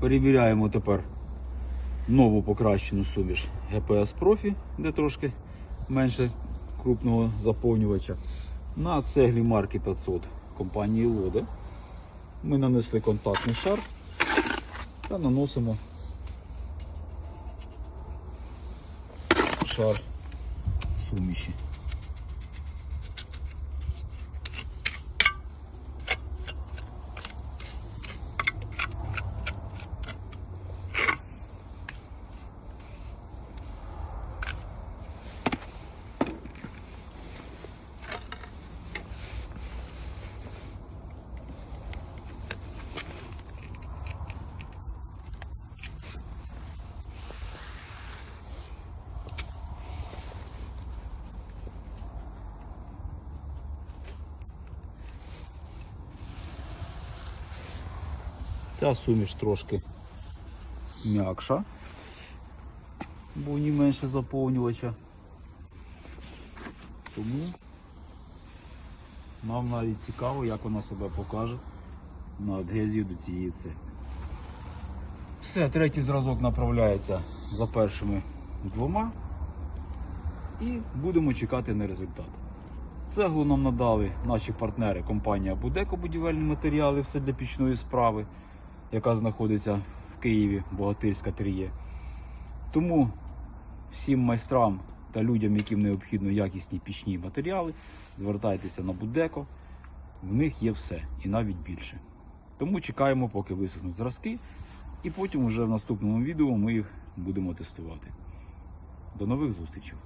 Перевіряємо тепер нову покращену суміш GPS Profi, де трошки менше крупного заповнювача. На цеглі марки 500 компанії Лоде. Ми нанесли контактний шар та наносимо шар суміші. Ця суміш трошки м'якша, бо ній менше заповнювача. Тому нам навіть цікаво, як вона себе покаже на адгезію до цієї цегли. Все, третій зразок направляється за першими двома і будемо чекати на результат. Цеглу нам надали наші партнери компанія Будеко будівельні матеріали, все для пічної справи, яка знаходиться в Києві, Богатирська 3 Тому всім майстрам та людям, яким необхідно якісні пічні матеріали, звертайтеся на Будеко. В них є все і навіть більше. Тому чекаємо, поки висохнуть зразки, і потім вже в наступному відео ми їх будемо тестувати. До нових зустрічей!